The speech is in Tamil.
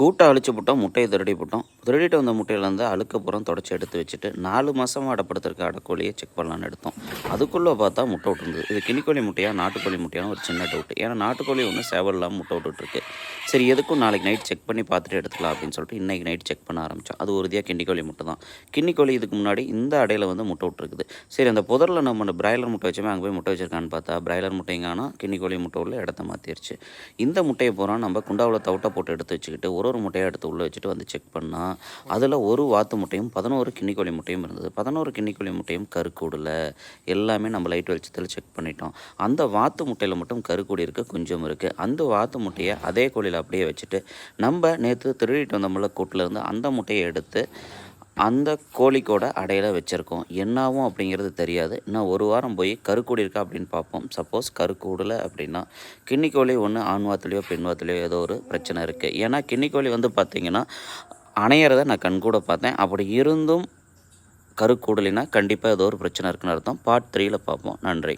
கூட்டை அழிச்சு போட்டோம் முட்டையை திருடி போட்டோம். திருடிட்டு வந்த முட்டையிலேருந்து அழுக்கப்புறம் தொடச்சி எடுத்து வச்சுட்டு நாலு மாதமாக அடப்படுத்திருக்க அடக்கோழியை செக் பண்ணலான்னு எடுத்தோம். அதுக்குள்ளே பார்த்தா முட்டை விட்டுருந்தது. இது கிணிக்கோழி முட்டையாக நாட்டுக்கோழி முட்டையான ஒரு சின்ன டவுட் ஏன்னா நாட்டுக்கோழி ஒன்று சேவல் இல்லாமல் முட்டை விட்டுட்ருக்கு சரி எதுக்கும் நாளைக்கு நைட் செக் பண்ணி பார்த்துட்டு எடுத்துக்கலாம் அப்படின்னு சொல்லிட்டு இன்றைக்கி நைட் செக் பண்ண ஆரம்பித்தோம் அது உறுதியாக கிண்டிக்கோழி முட்டை தான். கிண்ணிக்கோழி இதுக்கு முன்னாடி இந்த அடையில் வந்து முட்டை விட்டுருக்குது. சரி அந்த புதரில் நம்ம பிராய்லர் முட்டை வச்சோமே அங்கே போய் முட்டை வச்சிருக்கான்னு பார்த்தா பிராய்லர் முட்டைங்கானா கிண்ணிக்கோழி முட்டை உள்ள இடத்த மாற்றிடுச்சு இந்த முட்டையை போகிறோம் நம்ம குண்டாவில் தவிட்டை போட்டு எடுத்து வச்சுக்கிட்டு ஒரு ஒரு முட்டையை எடுத்து உள்ளே வச்சுட்டு வந்து செக் பண்ணால் அதில் ஒரு வாத்து முட்டையும் பதினோரு கிண்ணிக்கோழி முட்டையும் இருந்தது. பதினோரு கிண்ணிக்கோழி முட்டையும் கருக்கூடல எல்லாமே நம்ம லைட் வெளிச்சத்தில் செக் பண்ணிட்டோம். அந்த வாத்து முட்டையில் மட்டும் கருக்கூடி இருக்குது கொஞ்சம் இருக்குது அந்த வாத்து முட்டையை அதே கோழியில் அப்படியே வச்சுட்டு நம்ம நேற்று திருடிட்டு வந்தோம்ல கூட்டில் இருந்து அந்த முட்டையை எடுத்து அந்த கோழிக்கோட அடையில வச்சுருக்கோம். என்னாகும் அப்படிங்கிறது தெரியாது. இன்னும் ஒரு வாரம் போய் கருக்கூடி இருக்கா அப்படின்னு பார்ப்போம். சப்போஸ் கருக்கூடல அப்படின்னா கிண்ணிக்கோழி ஒன்று ஆண் பெண்வாத்துலேயோ பெண் வாத்துலையோ ஏதோ ஒரு பிரச்சனை இருக்குது ஏன்னா கிண்ணிக்கோழி வந்து பார்த்திங்கன்னா அணையிறத நான் கண்கூட பார்த்தேன். அப்படி இருந்தும் கருக்கூடலினா கண்டிப்பாக ஏதோ ஒரு பிரச்சனை இருக்குன்னு அர்த்தம். பார்ட் த்ரீயில் பார்ப்போம். நன்றி.